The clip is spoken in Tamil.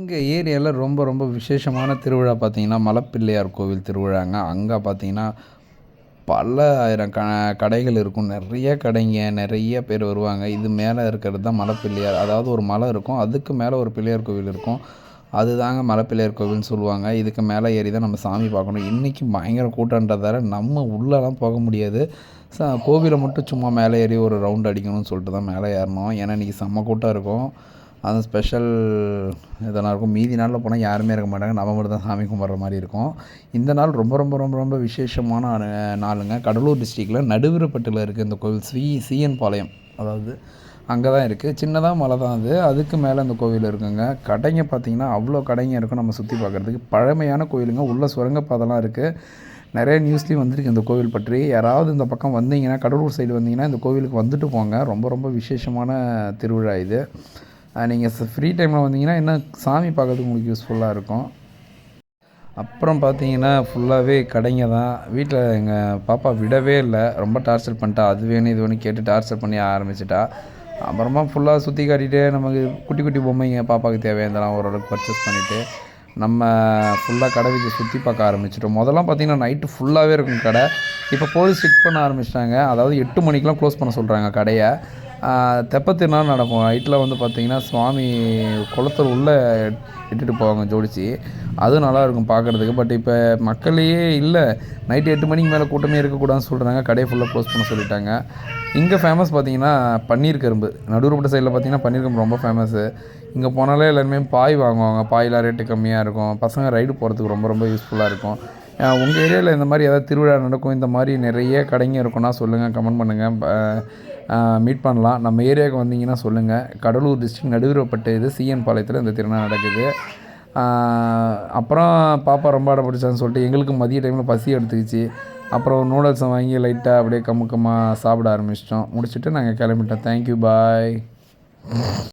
எங்கள் ஏரியாவில் ரொம்ப ரொம்ப விசேஷமான திருவிழா பார்த்திங்கன்னா மலைப்பிள்ளையார் கோவில் திருவிழாங்க. அங்கே பார்த்தீங்கன்னா பல ஆயிரம் க கடைகள் இருக்கும். நிறைய கடைங்க நிறைய பேர் வருவாங்க. இது மேலே இருக்கிறது தான் மலைப்பிள்ளையார். அதாவது ஒரு மலை இருக்கும். அதுக்கு மேலே ஒரு பிள்ளையார் கோவில் இருக்கும். அதுதாங்க மலைப்பிள்ளையார் கோவில்னு சொல்லுவாங்க. இதுக்கு மேலே ஏறி தான் நம்ம சாமி பார்க்கணும். இன்றைக்கி பயங்கர கூட்டன்றதால நம்ம உள்ளெல்லாம் போக முடியாது. ச கோவிலை மட்டும் சும்மா மேலே ஏறி ஒரு ரவுண்ட் அடிக்கணும்னு சொல்லிட்டு தான் மேலே ஏறணும். ஏன்னா இன்றைக்கி செம்ம கூட்டம் இருக்கும். அந்த ஸ்பெஷல் இதெல்லாம் இருக்கும். மீதி நாளில் போனால் யாருமே இருக்க மாட்டாங்க. நம்ம மட்டும் தான் சாமி கும்பிட்ற மாதிரி இருக்கும். இந்த நாள் ரொம்ப ரொம்ப ரொம்ப ரொம்ப விசேஷமான நாளுங்க. கடலூர் டிஸ்ட்ரிக்டில் நடுவிரப்பட்டில் இருக்குது இந்த கோவில் ஸ்ரீ சிஎன் பாளையம் அதாவது அங்கே தான் இருக்குது சின்னதாக மலை தான் அது. அதுக்கு மேலே அந்த கோவில் இருக்குங்க. கடைங்க பார்த்திங்கன்னா அவ்வளோ கடைங்க இருக்கும் நம்ம சுற்றி பார்க்குறதுக்கு பழமையான கோயிலுங்க. உள்ள சுரங்கப்பாதெல்லாம் இருக்குது நிறைய நியூஸ்லேயும் வந்திருக்கு இந்த கோவில் பற்றி. யாராவது இந்த பக்கம் வந்தீங்கன்னா கடலூர் சைடு வந்தீங்கன்னா இந்த கோவிலுக்கு வந்துட்டு போங்க. ரொம்ப ரொம்ப விசேஷமான திருவிழா இது. நீங்கள் ஃப்ரீ டைமில் வந்தீங்கன்னா இன்னும் சாமி பார்க்கறதுக்கு உங்களுக்கு யூஸ்ஃபுல்லாக இருக்கும். அப்புறம் பார்த்தீங்கன்னா ஃபுல்லாகவே கடைங்க தான். வீட்டில் எங்கள் பாப்பா விடவே இல்லை. ரொம்ப டார்ச்சர் பண்ணிட்டா. அது வேணும் இது வேணும் கேட்டு டார்ச்சர் பண்ணி ஆரம்பிச்சிட்டா. அப்புறமா ஃபுல்லாக சுற்றி காட்டிகிட்டு நமக்கு குட்டி குட்டி பொம்மைங்க பாப்பாவுக்கு தேவையானதெல்லாம் ஓரளவுக்கு பர்ச்சேஸ் பண்ணிவிட்டு நம்ம ஃபுல்லாக கடை வீட்டை சுற்றி பார்க்க ஆரம்பிச்சிட்டோம். முதல்லாம் பார்த்திங்கன்னா நைட்டு ஃபுல்லாகவே இருக்கும் கடை. இப்போ போலீஸ் ஸ்ட்ரிக் பண்ண ஆரம்பிச்சிட்டாங்க. அதாவது எட்டு மணிக்கெலாம் க்ளோஸ் பண்ண சொல்கிறாங்க கடையை. தெப்பத்திருநாள் நடக்கும்? நைட்டில் வந்து பார்த்திங்கன்னா சுவாமி குளத்தில் உள்ளே இட்டுட்டு போவாங்க ஜோடிச்சு அதுவும் நல்லாயிருக்கும் பார்க்குறதுக்கு பட் இப்போ மக்களையே இல்லை. நைட்டு எட்டு மணிக்கு மேலே கூட்டமே இருக்கக்கூடாதுன்னு சொல்கிறாங்க கடையை ஃபுல்லாக க்ளோஸ் பண்ண சொல்லிட்டாங்க. இங்கே ஃபேமஸ் பார்த்திங்கன்னா பன்னீர் கரும்பு. நடுவுப்பட்ட சைடில் பார்த்திங்கன்னா பன்னீர் கரும்பு ரொம்ப ஃபேமஸ்ஸு இங்கே போனாலே எல்லாருமே பாய் வாங்குவாங்க. பாயெலாம் ரேட்டு கம்மியாக இருக்கும். பசங்க ரைடு போகிறதுக்கு ரொம்ப ரொம்ப யூஸ்ஃபுல்லாக இருக்கும். உங்கள் ஏரியாவில் இந்த மாதிரி ஏதாவது திருவிழா நடக்கும்? இந்த மாதிரி நிறைய கடைங்க இருக்குன்னா சொல்லுங்கள் கமெண்ட் பண்ணுங்கள் மீட் பண்ணலாம். நம்ம ஏரியாவுக்கு வந்தீங்கன்னா சொல்லுங்கள் கடலூர் டிஸ்ட்ரிக் நடுவிரப்பட்டு இது சிஎன் பாளையத்தில் இந்த திருநாள் நடக்குது. அப்புறம் பாப்பா ரொம்ப அடம் பிடிச்சான்னு சொல்லிட்டு எங்களுக்கு மதிய டைமில் பசி எடுத்துக்கிச்சு. அப்புறம் நூடுல்ஸை வாங்கி லைட்டாக அப்படியே கமுக்கமாக சாப்பிட ஆரம்பிச்சிட்டோம். முடிச்சுட்டு நாங்கள் கிளம்பிட்டோம். Thank you bye